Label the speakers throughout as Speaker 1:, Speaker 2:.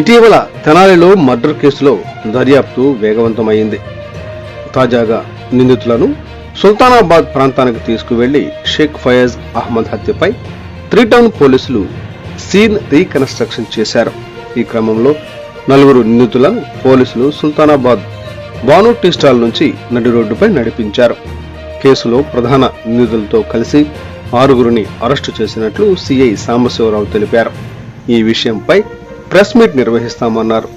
Speaker 1: ఇటీవల తెనాలిలో మర్డర్ కేసులో దర్యాప్తు వేగవంతమైంది తాజాగా నిందితులను సుల్తానాబాద్ ప్రాంతానికి తీసుకువెళ్ళి షేక్ ఫయాజ్ అహ్మద్ హత్యపై త్రీటౌన్ పోలీసులు సీన్ రీకన్స్ట్రక్షన్ చేశారు. ఈ క్రమంలో నలుగురు నిందితులను పోలీసులు సుల్తానాబాద్ బాను టీ స్టాల్ నుంచి నడి రోడ్డుపై నడిపించారు. కేసులో ప్రధాన నిందితులతో కలిసి ఆరుగురిని అరెస్టు చేసినట్లు సిఐ సాంబశివరావు తెలిపారు. ఈ విషయంపై ప్రెస్ మీట్ నిర్వహిస్తామన్నారు.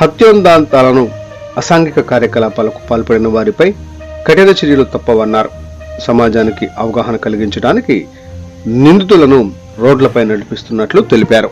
Speaker 1: హత్యోందాంతాలను అసాంఘిక కార్యకలాపాలకు పాల్పడిన వారిపై కఠిన చర్యలు తప్పవన్నారు. సమాజానికి అవగాహన కలిగించడానికి నిందితులను రోడ్లపై నడిపిస్తున్నట్లు తెలిపారు.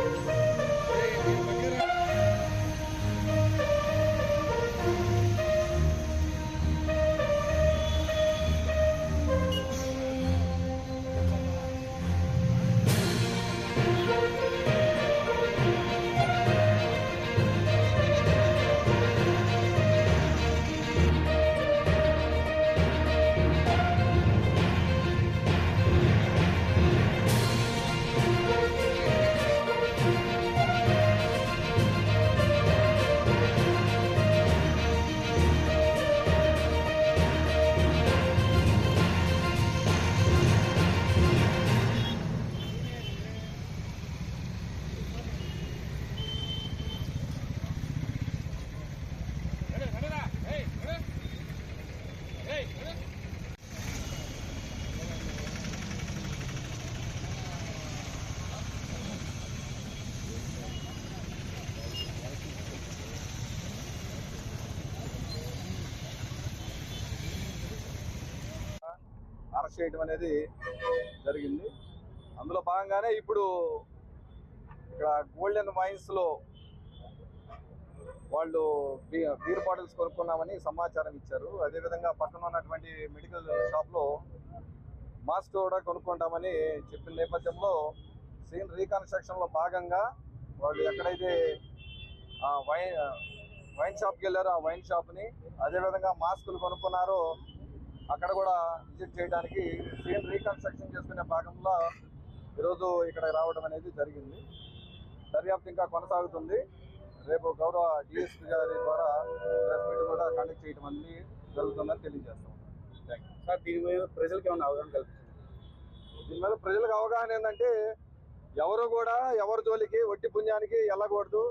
Speaker 2: అరెస్ట్ చేయడం అనేది జరిగింది. అందులో భాగంగానే ఇప్పుడు ఇక్కడ గోల్డెన్ వైన్స్లో వాళ్ళు బీ- బీర్ బాటిల్స్ కొనుక్కున్నామని సమాచారం ఇచ్చారు. అదేవిధంగా పక్కన ఉన్నటువంటి మెడికల్ షాప్లో మాస్క్ కూడా కొనుక్కుంటామని చెప్పిన నేపథ్యంలో సీన్ రీకన్స్ట్రక్షన్లో భాగంగా వాళ్ళు ఎక్కడైతే ఆ వైన్ వైన్ షాప్కి వెళ్ళారో ఆ వైన్ షాప్ని అదేవిధంగా మాస్కులు కొనుక్కున్నారో అక్కడ కూడా విజిట్ చేయడానికి సీన్ రీకన్స్ట్రక్షన్ చేసుకునే భాగంలో ఈరోజు ఇక్కడ రావడం అనేది జరిగింది. దర్యాప్తు ఇంకా కొనసాగుతుంది. రేపు గౌరవ డిఎస్పీ గారి ద్వారా ప్రెస్ మీట్ కూడా కండక్ట్ చేయడం అనేది జరుగుతుందని తెలియజేస్తాం.
Speaker 3: సార్ దీని మీద ప్రజలకు ఏమైనా అవగాహన కల్పిస్తుంది
Speaker 2: దీని మీద ప్రజలకు అవగాహన ఏంటంటే ఎవరు కూడా ఎవరి జోలికి వట్టి పుణ్యానికి వెళ్ళకూడదు.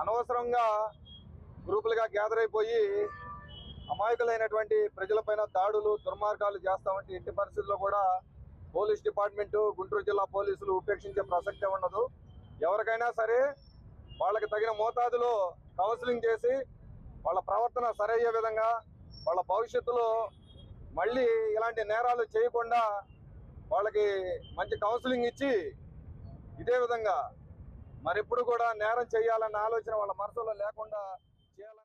Speaker 2: అనవసరంగా గ్రూపులుగా గ్యాదర్ అయిపోయి అమాయకులైనటువంటి ప్రజలపైన దాడులు దుర్మార్గాలు చేస్తామంటే ఎట్టి పరిస్థితుల్లో కూడా పోలీస్ డిపార్ట్మెంటు గుంటూరు జిల్లా పోలీసులు ఉపేక్షించే ప్రసక్తే ఉండదు. ఎవరికైనా సరే వాళ్ళకి తగిన మోతాదులో కౌన్సిలింగ్ చేసి వాళ్ళ ప్రవర్తన సరయ్యే విధంగా వాళ్ళ భవిష్యత్తులో మళ్ళీ ఇలాంటి నేరాలు చేయకుండా వాళ్ళకి మంచి కౌన్సిలింగ్ ఇచ్చి ఇదే విధంగా మరెప్పుడు కూడా నేరం చేయాలన్న ఆలోచన వాళ్ళ మనసులో లేకుండా చేయాలని